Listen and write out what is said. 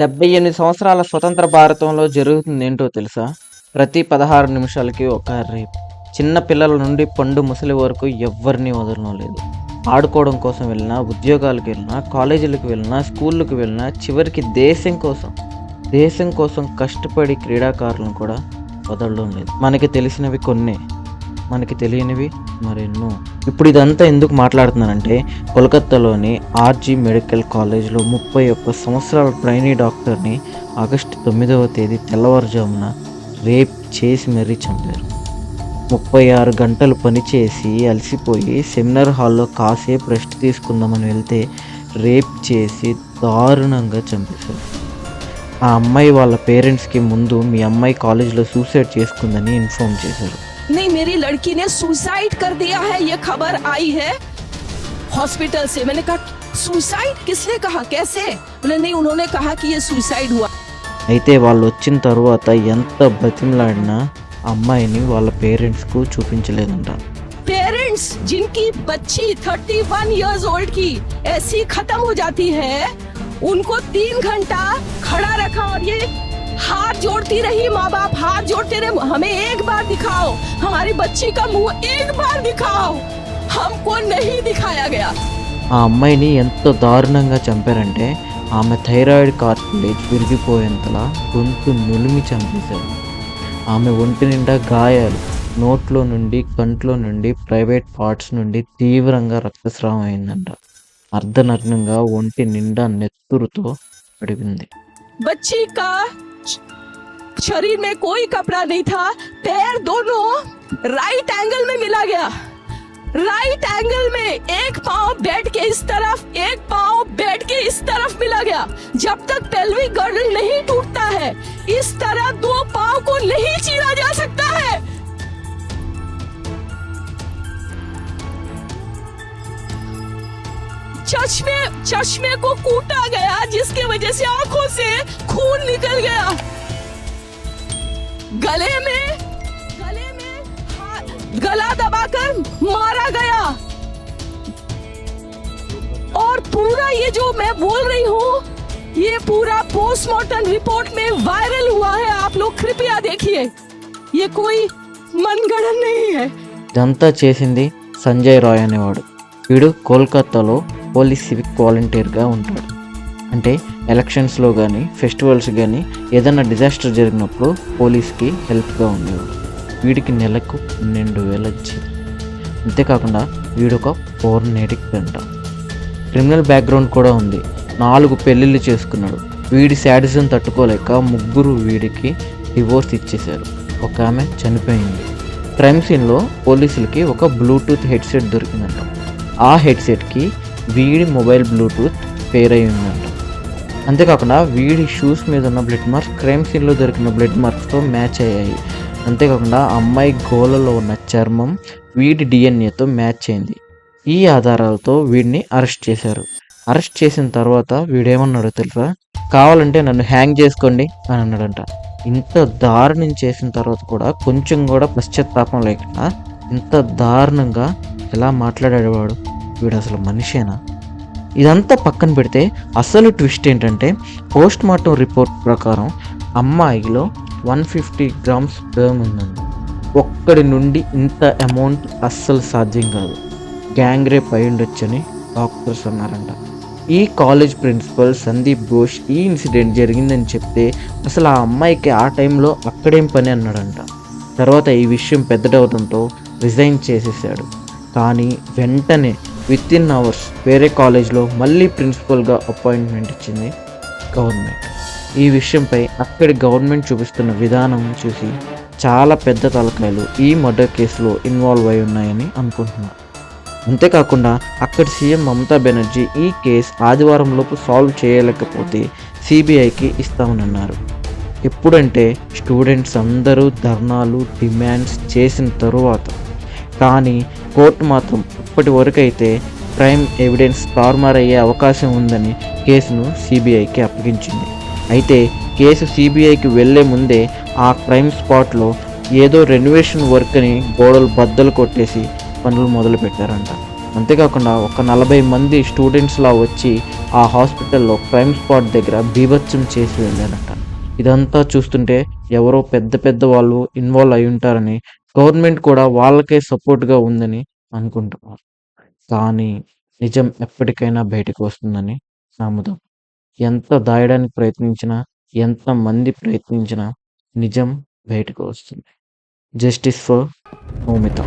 డెబ్బై ఎనిమిది సంవత్సరాల స్వతంత్ర భారతంలో జరుగుతుంది ఏంటో తెలుసా? ప్రతి పదహారు నిమిషాలకి ఒక రేప్. చిన్న పిల్లల నుండి పండు ముసలి వరకు ఎవ్వరిని వదలడం లేదు ఆడుకోవడం కోసం వెళ్ళినా ఉద్యోగాలకు వెళ్ళినా కాలేజీలకు వెళ్ళినా స్కూళ్ళకు వెళ్ళినా చివరికి దేశం కోసం దేశం కోసం కష్టపడి క్రీడాకారులను కూడా వదలడం లేదు. మనకి తెలిసినవి కొన్నే. మనకి తెలియనివి మరెన్నో. ఇప్పుడు ఇదంతా ఎందుకు మాట్లాడుతున్నానంటే కోల్కత్తాలోని ఆర్జీ మెడికల్ కాలేజ్లో ముప్పై ఒక్క సంవత్సరాల ట్రైనీ డాక్టర్ని ఆగస్టు తొమ్మిదవ తేదీ తెల్లవారుజామున రేప్ చేసి మరీ చంపారు. ముప్పై ఆరు గంటలు పనిచేసి అలసిపోయి సెమినార్ హాల్లో కాసేపు రెస్ట్ తీసుకుందామని వెళ్తే రేప్ చేసి దారుణంగా చంపేశారు. ఆ అమ్మాయి వాళ్ళ పేరెంట్స్కి ముందు మీ అమ్మాయి కాలేజ్లో సూసైడ్ చేసుకుందని ఇన్ఫార్మ్ చేశారు. नहीं मेरी लड़की ने सुसाइड कर दिया है ये खबर आई है हॉस्पिटल से मैंने कहा सुसाइड किसने कहा कैसे बोले नहीं उन्होंने कहा कि ये सुसाइड हुआ అయితే వాళ్ళు వచ్చిన తర్వాత ఎంత బతిమలాడినా ఆ అమ్మాయిని వాళ్ళ పేరెంట్స్కు చూపించలేదంట पेरेंट्स जिनकी बच्ची 31 इयर्स ओल्ड की ऐसी खत्म हो जाती है उनको तीन घंटा खड़ा रखा और ये हाथ जोड़ती रही माँ बाप हाथ जोड़ते रहे हमें एक बार दिखाओ हमारी बच्ची का मुंह एक बार दिखाओ हमको नहीं दिखाया गया ఆ అమ్మాయిని ఎంత దారుణంగా చంపారంటే ఆమె థైరాయిడ్ కార్టిలేజ్ విరిగిపోయేంతలా గొంతు నులిమి చంపేశారు ఆమె ఒంటి నిండా గాయాలు నోట్లో నుండి కంట్లో నుండి ప్రైవేట్ పార్ట్స్ నుండి తీవ్రంగా రక్తస్రావం అయిందంట అర్ధనగ్నంగా ఒంటి నిండా నెత్తురుతో పడిపోయింది बच्ची का शरीर में कोई कपड़ा नहीं था, पैर दोनों राइट एंगल में मिला गया। राइट एंगल में एक पाव बेड के इस तरफ़, एक पाँव बेड के इस तरफ़ मिला गया। जब तक पेल्विक गर्डन नहीं टूटता है, इस तरह दो पाव को नहीं चीरा चश्मे चश्मे को कूटा गया जिसकी वजह से आंखों से खून निकल गया गले में गले में हाथ- गला दबाकर मारा गया और पूरा ये जो मैं बोल रही हूँ ये पूरा पोस्टमार्टम रिपोर्ट में वायरल हुआ है आप लोग कृपया देखिए ये कोई मनगढ़ंत नहीं है ఇదంతా చేసింది సంజయ్ రాయ్ అనేవాడు వీడు కోల్కతాలో పోలీస్ సివిక్ వాలంటీర్గా ఉంటాడు. అంటే ఎలక్షన్స్లో కానీ ఫెస్టివల్స్ కానీ ఏదైనా డిజాస్టర్ జరిగినప్పుడు పోలీస్కి హెల్ప్గా ఉండేవాడు. వీడికి నెలకు పన్నెండు వేల జీతం అంతేకాకుండా వీడొక ఫోర్న్ ఎడిక్ట్ అంట. క్రిమినల్ బ్యాక్గ్రౌండ్ కూడా ఉంది. నాలుగు పెళ్ళిళ్ళు చేసుకున్నాడు. వీడి శాడిజం తట్టుకోలేక ముగ్గురు వీడికి డివోర్స్ ఇచ్చేశారు. ఒక ఆమె చనిపోయింది. క్రైమ్ సీన్లో పోలీసులకి ఒక బ్లూటూత్ హెడ్సెట్ దొరికిందంట. ఆ హెడ్సెట్కి వీడి మొబైల్ బ్లూటూత్ పేర్ అయి ఉందంట. అంతేకాకుండా వీడి షూస్ మీద ఉన్న బ్లడ్ మార్క్స్ క్రైమ్ సీన్లో దొరికిన బ్లడ్ మార్క్స్తో మ్యాచ్ అయ్యాయి. అంతేకాకుండా అమ్మాయి గోలలో ఉన్న చర్మం వీడి డిఎన్ఏతో మ్యాచ్ అయింది. ఈ ఆధారాలతో వీడిని అరెస్ట్ చేశారు. అరెస్ట్ చేసిన తర్వాత వీడేమన్నాడో తెలుసా? కావాలంటే నన్ను హ్యాంగ్ చేసుకోండి అని అన్నాడంట. ఇంత దారుణం చేసిన తర్వాత కూడా కొంచెం కూడా పశ్చాత్తాపం లేకుండా ఇంత దారుణంగా ఎలా మాట్లాడేవాడు అసలు మనిషేనా? ఇదంతా పక్కన పెడితే అసలు ట్విస్ట్ ఏంటంటే పోస్ట్ మార్టం రిపోర్ట్ ప్రకారం అమ్మాయిలో వన్ ఫిఫ్టీ గ్రామ్స్ స్పెర్మ్ ఉందండి. ఒక్కడి నుండి ఇంత అమౌంట్ అస్సలు సాధ్యం కాదు. గ్యాంగ్ రేప్ అయి ఉండొచ్చని డాక్టర్స్ అన్నారంట. ఈ కాలేజ్ ప్రిన్సిపల్ సందీప్ ఘోష్ ఈ ఇన్సిడెంట్ జరిగిందని చెప్తే అసలు ఆ అమ్మాయికి ఆ టైంలో అక్కడేం పని అన్నాడంట. తర్వాత ఈ విషయం పెద్దడవడంతో రిజైన్ చేసేసాడు కానీ వెంటనే విత్ ఇన్ అవర్స్ వేరే కాలేజ్లో మళ్ళీ ప్రిన్సిపల్గా అపాయింట్మెంట్ ఇచ్చింది గవర్నమెంట్ ఈ విషయంపై అక్కడి గవర్నమెంట్ చూపిస్తున్న విధానం చూసి చాలా పెద్ద తలకాయలు ఈ మర్డర్ కేసులో ఇన్వాల్వ్ అయి ఉన్నాయని అనుకుంటున్నారు అంతేకాకుండా అక్కడి సీఎం మమతా బెనర్జీ ఈ కేసు ఆదివారంలోపు సాల్వ్ చేయలేకపోతే సిబిఐకి ఇస్తామన్నారు ఎప్పుడంటే స్టూడెంట్స్ అందరూ ధర్నాలు డిమాండ్స్ చేసిన తరువాత. కానీ కోర్టు మాత్రం ఇప్పటి వరకైతే క్రైమ్ ఎవిడెన్స్ తారుమారయ్యే అవకాశం ఉందని కేసును సిబిఐకి అప్పగించింది. అయితే కేసు సిబిఐకి వెళ్ళే ముందే ఆ క్రైమ్ స్పాట్లో ఏదో రెనోవేషన్ వర్క్ అని గోడలు బద్దలు కొట్టేసి పనులు మొదలు పెట్టారంట అంతేకాకుండా ఒక నలభై మంది స్టూడెంట్స్లా వచ్చి ఆ హాస్పిటల్లో క్రైమ్ స్పాట్ దగ్గర బీభత్సం చేసి వెళ్ళారట. ఇదంతా చూస్తుంటే ఎవరో పెద్ద పెద్ద వాళ్ళు ఇన్వాల్వ్ అయి ఉంటారని గవర్నమెంట్ కూడా వాళ్ళకే సపోర్ట్గా ఉందని అనుకుంటున్నారు కానీ నిజం ఎప్పటికైనా బయటకు వస్తుందని నమ్ముదాం. ఎంత దాయడానికి ప్రయత్నించినా ఎంత మంది ప్రయత్నించినా నిజం బయటకు వస్తుంది. Justice for మోమిత